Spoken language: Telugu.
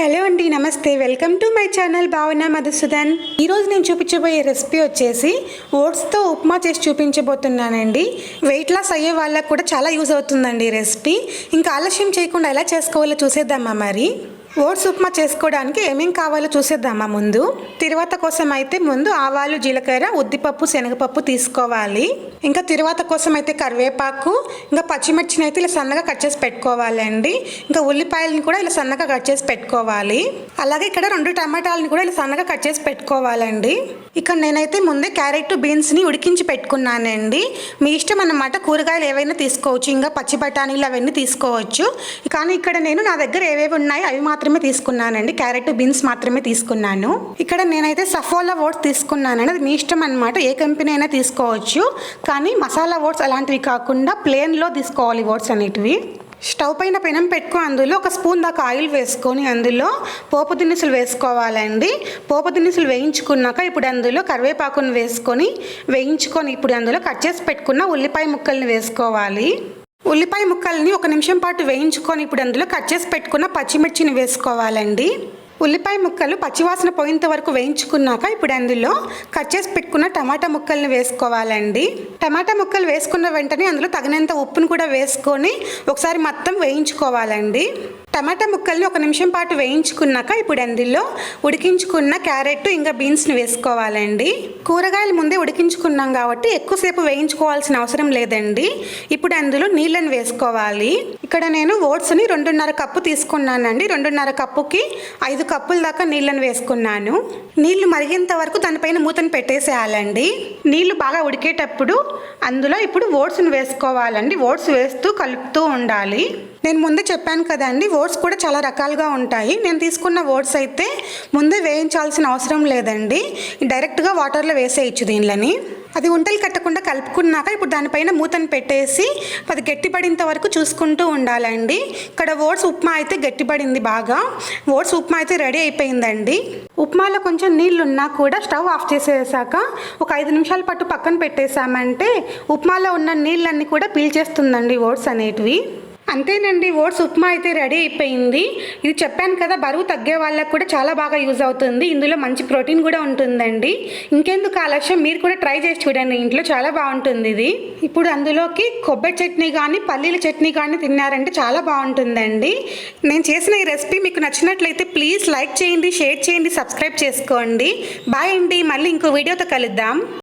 హలో అండి నమస్తే. వెల్కమ్ టు మై ఛానల్ భావన మధుసూదన్. ఈరోజు నేను చూపించబోయే రెసిపీ వచ్చేసి ఓట్స్తో ఉప్మా చేసి చూపించబోతున్నానండి. వెయిట్ లాస్ అయ్యే వాళ్ళకు కూడా చాలా యూజ్ అవుతుందండి ఈ రెసిపీ. ఇంకా ఆలస్యం చేయకుండా ఎలా చేసుకోవాలో చూసేద్దామా మరి? ఓట్స్ ఉప్మా చేసుకోవడానికి ఏమేం కావాలో చూసేద్దామా ముందు? తిరువాత కోసం అయితే ముందు ఆవాలు జీలకర్ర ఉద్దిపప్పు శనగపప్పు తీసుకోవాలి. ఇంకా తిరువాత కోసం అయితే కరివేపాకు ఇంకా పచ్చిమిర్చిని అయితే ఇలా సన్నగా కట్ చేసి పెట్టుకోవాలండి. ఇంకా ఉల్లిపాయలను కూడా ఇలా సన్నగా కట్ చేసి పెట్టుకోవాలి. అలాగే ఇక్కడ రెండు టమాటాలను కూడా ఇలా సన్నగా కట్ చేసి పెట్టుకోవాలండి. ఇక్కడ నేనైతే ముందే క్యారెట్ బీన్స్ని ఉడికించి పెట్టుకున్నానండి. మీ ఇష్టం అన్నమాట కూరగాయలు ఏవైనా తీసుకోవచ్చు. ఇంకా పచ్చి బఠానీలు అవన్నీ తీసుకోవచ్చు. కానీ ఇక్కడ నేను నా దగ్గర ఏవేవి ఉన్నాయో అవి మాత్రం మాత్రమే తీసుకున్నానండి. క్యారెట్ బీన్స్ మాత్రమే తీసుకున్నాను. ఇక్కడ నేనైతే సఫోలా ఓట్స్ తీసుకున్నానండి. అది మీ ఇష్టం అనమాట ఏ కంపెనీ అయినా తీసుకోవచ్చు. కానీ మసాలా ఓట్స్ అలాంటివి కాకుండా ప్లేన్లో తీసుకోవాలి ఓట్స్ అనేటివి. స్టవ్ పైన పెనం పెట్టుకొని అందులో ఒక స్పూన్ దాకా ఆయిల్ వేసుకొని అందులో పోపు దినుసులు వేసుకోవాలండి. పోపు దినుసులు వేయించుకున్నాక ఇప్పుడు అందులో కరివేపాకును వేసుకొని వేయించుకొని ఇప్పుడు అందులో కట్ చేసి పెట్టుకున్న ఉల్లిపాయ ముక్కల్ని వేసుకోవాలి. ఉల్లిపాయ ముక్కల్ని ఒక నిమిషం పాటు వేయించుకొని ఇప్పుడు అందులో కట్ చేసి పెట్టుకున్న పచ్చిమిర్చిని వేసుకోవాలండి. ఉల్లిపాయ ముక్కలు పచ్చివాసన పోయేంత వరకు వేయించుకున్నాక ఇప్పుడు అందులో కట్ చేసి పెట్టుకున్న టమాటా ముక్కల్ని వేసుకోవాలండి. టమాటా ముక్కలు వేసుకున్న వెంటనే అందులో తగినంత ఉప్పును కూడా వేసుకొని ఒకసారి మొత్తం వేయించుకోవాలండి. టమాటా ముక్కల్ని ఒక నిమిషం పాటు వేయించుకున్నాక ఇప్పుడు అందులో ఉడికించుకున్న క్యారెట్ ఇంకా బీన్స్ని వేసుకోవాలండి. కూరగాయలు ముందే ఉడికించుకున్నాం కాబట్టి ఎక్కువసేపు వేయించుకోవాల్సిన అవసరం లేదండి. ఇప్పుడు అందులో నీళ్ళని వేసుకోవాలి. ఇక్కడ నేను ఓట్స్ని రెండున్నర కప్పు తీసుకున్నానండి. రెండున్నర కప్పుకి ఐదు కప్పుల దాకా నీళ్ళని వేసుకున్నాను. నీళ్ళు మరిగేంత వరకు దానిపైన మూతను పెట్టేసేయాలండి. నీళ్ళు బాగా ఉడికేటప్పుడు అందులో ఇప్పుడు ఓట్స్ని వేసుకోవాలండి. ఓట్స్ వేస్తూ కలుపుతూ ఉండాలి. నేను ముందే చెప్పాను కదండి ఓట్స్ కూడా చాలా రకాలుగా ఉంటాయి. నేను తీసుకున్న ఓట్స్ అయితే ముందే వేయించాల్సిన అవసరం లేదండి. డైరెక్ట్గా వాటర్లో వేసేయచ్చు దీనిలని. అది ఉంటలు కట్టకుండా కలుపుకున్నాక ఇప్పుడు దానిపైన మూతను పెట్టేసి అది గట్టిపడేంత వరకు చూసుకుంటూ ఉండాలండి. ఇక్కడ ఓట్స్ ఉప్మా అయితే గట్టిపడింది బాగా. ఓట్స్ ఉప్మా అయితే రెడీ అయిపోయిందండి. ఉప్మాలో కొంచెం నీళ్ళు ఉన్నా కూడా స్టవ్ ఆఫ్ చేసేసాక ఒక ఐదు నిమిషాల పాటు పక్కన పెట్టేసామంటే ఉప్మాలో ఉన్న నీళ్ళన్నీ కూడా పీల్చేస్తుందండి ఓట్స్ అనేటివి. అంతేనండి ఓట్స్ ఉప్మా అయితే రెడీ అయిపోయింది. ఇది చెప్పాను కదా బరువు తగ్గే వాళ్ళకు కూడా చాలా బాగా యూజ్ అవుతుంది. ఇందులో మంచి ప్రోటీన్ కూడా ఉంటుందండి. ఇంకెందుకు ఆలస్యం మీరు కూడా ట్రై చేసి చూడండి ఇంట్లో చాలా బాగుంటుంది ఇది. ఇప్పుడు అందులోకి కొబ్బరి చట్నీ కానీ పల్లీల చట్నీ కానీ తిన్నారంటే చాలా బాగుంటుందండి. నేను చేసిన ఈ రెసిపీ మీకు నచ్చినట్లయితే ప్లీజ్ లైక్ చేయండి షేర్ చేయండి సబ్స్క్రైబ్ చేసుకోండి. బాయ్ అండి మళ్ళీ ఇంకో వీడియోతో కలుద్దాం.